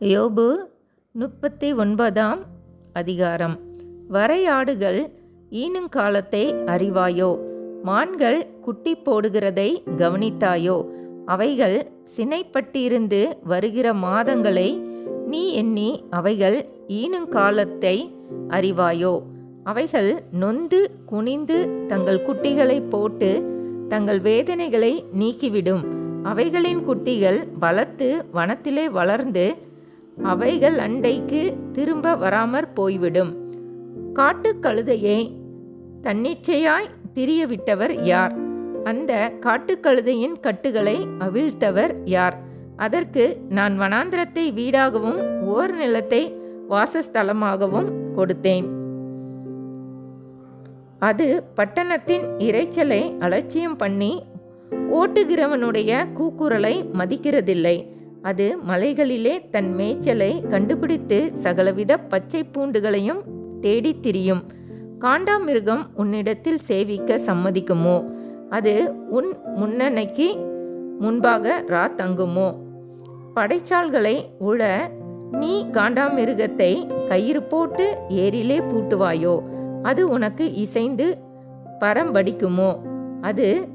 யோபு முப்பத்தி ஒன்பதாம் அதிகாரம். வரையாடுகள் ஈனுங்காலத்தை அறிவாயோ? மான்கள் குட்டி போடுகிறதை கவனித்தாயோ? அவைகள் சினைப்பட்டிருந்து வருகிற மாதங்களை நீ எண்ணி அவைகள் ஈனுங்காலத்தை அறிவாயோ? அவைகள் நொந்து குனிந்து தங்கள் குட்டிகளை போட்டு தங்கள் வேதனைகளை நீக்கிவிடும். அவைகளின் குட்டிகள் வளர்த்து வனத்திலே வளர்ந்து அவைகள் அண்டைக்கு திரும்ப வராமற் போய்விடும். காட்டுக்கழுதையை தன்னிச்சையாய் திரியவிட்டவர் யார்? அந்த காட்டுக்கழுதையின் கட்டுகளை அவிழ்த்தவர் யார்? அதற்கு நான் வனாந்திரத்தை வீடாகவும் ஓர் நிலத்தை வாசஸ்தலமாகவும் கொடுத்தேன். அது பட்டணத்தின் இரைச்சலை அலட்சியம் பண்ணி ஓட்டுகிறவனுடைய கூக்குரலை மதிக்கிறதில்லை. அது மலைகளிலே தன் மேய்ச்சலை கண்டுபிடித்து சகலவித பச்சை பூண்டுகளையும் தேடித் திரியும். காண்டாமிருகம் உன்னிடத்தில் சேவிக்க சம்மதிக்குமோ? அது உன் முன்னணைக்கு முன்பாக ரா தங்குமோ? படைச்சால்களை உழ நீ காண்டாமிருகத்தை கயிறு போட்டு ஏரிலே பூட்டுவாயோ? அது உனக்கு இசைந்து பரம்படிக்குமோ? அது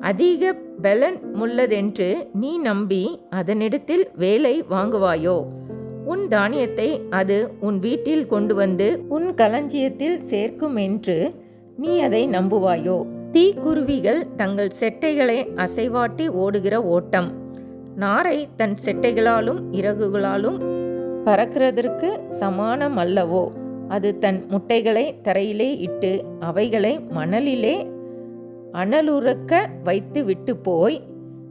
அதிக பலன் முள்ளதென்று நீ நம்பி அதனிடத்தில் வேலை வாங்குவாயோ? உன் தானியத்தை அது உன் வீட்டில் கொண்டு வந்து உன் களஞ்சியத்தில் சேர்க்கும் என்று நீ அதை நம்புவாயோ? தீக்குருவிகள் தங்கள் செட்டைகளை அசைவாட்டி ஓடுகிற ஓட்டம். நாரை தன் செட்டைகளாலும் இறகுகளாலும் பறக்கிறதற்கு சமானம் அல்லவோ அது தன் முட்டைகளை தரையிலே இட்டு அவைகளை மணலிலே அனலுறக்க வைத்து விட்டு போய்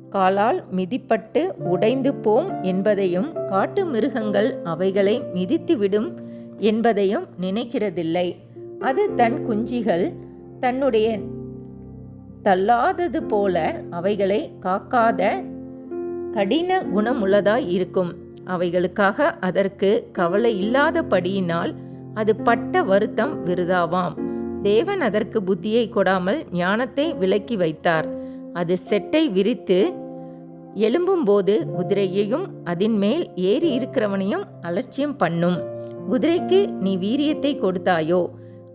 காலால் மிதிப்பட்டு உடைந்து போம் என்பதையும் காட்டு மிருகங்கள் அவைகளை மிதித்துவிடும் என்பதையும் நினைக்கிறதில்லை. அது தன் குஞ்சிகள் தன்னுடைய தள்ளாதது போல அவைகளை காக்காத கடின குணமுள்ளதாய் இருக்கும். அவைகளுக்காக அதற்கு கவலை இல்லாதபடியினால் அது பட்ட வருத்தம் விருதாவாம். தேவன் அதற்கு புத்தியை கொடாமல் ஞானத்தை விலக்கி வைத்தார். அது செட்டை விரித்து எழும்பும்போது குதிரையையும் அதன் மேல் ஏறி இருக்கிறவனையும் அலட்சியம் பண்ணும். குதிரைக்கு நீ வீரியத்தை கொடுத்தாயோ?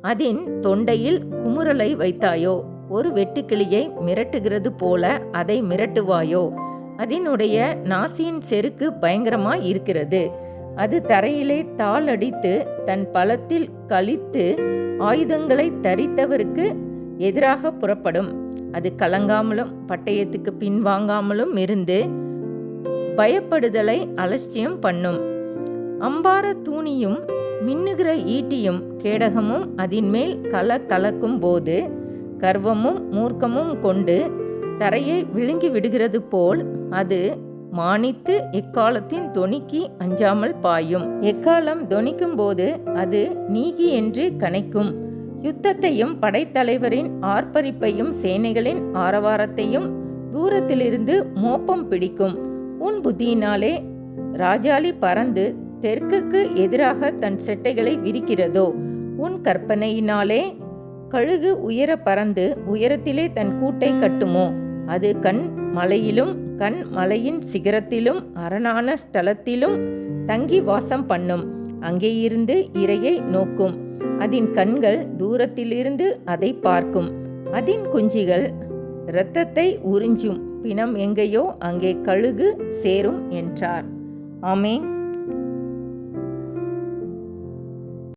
அதன் தொண்டையில் குமுறலை வைத்தாயோ? ஒரு வெட்டுக்கிளியை மிரட்டுகிறது போல அதை மிரட்டுவாயோ? அதனுடைய நாசியின் செருக்கு பயங்கரமாய் இருக்கிறது. அது தரையிலே தாளடித்து தன் பலத்தில் கழித்து ஆயுதங்களை தரித்தவருக்கு எதிராக புறப்படும். அது கலங்காமலும் பட்டயத்துக்கு பின்வாங்காமலும் இருந்து பயப்படுதலை அலட்சியம் பண்ணும். அம்பார தூணியும் மின்னுகிற ஈட்டியும் கேடகமும் அதின்மேல் கல கலக்கும் போது கர்வமும் மூர்க்கமும் கொண்டு தரையை விழுங்கி விடுகிறது போல் அது மானித்து எக்காலத்தின் தொனிக்கு அஞ்சாமல் பாயும். எக்காலம் தொனிக்கும் போது அது நீகி என்று கனைக்கும். யுத்தத்தையும் படைத்தலைவரின் ஆர்ப்பரிப்பையும் சேனைகளின் ஆரவாரத்தையும் தூரத்திலிருந்து மோப்பம் பிடிக்கும். உன் புத்தியினாலே ராஜாளி பறந்து தெற்குக்கு எதிராக தன் செட்டைகளை விரிக்கிறதோ உன் கற்பனையினாலே கழுகு உயர பறந்து உயரத்திலே தன் கூட்டை கட்டுமோ அது கண் மலையிலும் கண் மலையின் சிகரத்திலும் அரணான ஸ்தலத்திலும் தங்கி வாசம் பண்ணும். அங்கேயிருந்து இரையை நோக்கும். அதன் கண்கள் தூரத்திலிருந்து அதை பார்க்கும். அதன் குஞ்சிகள் இரத்தத்தை உறிஞ்சும். பிணம் எங்கேயோ அங்கே கழுகு சேரும் என்றார். ஆமேன்.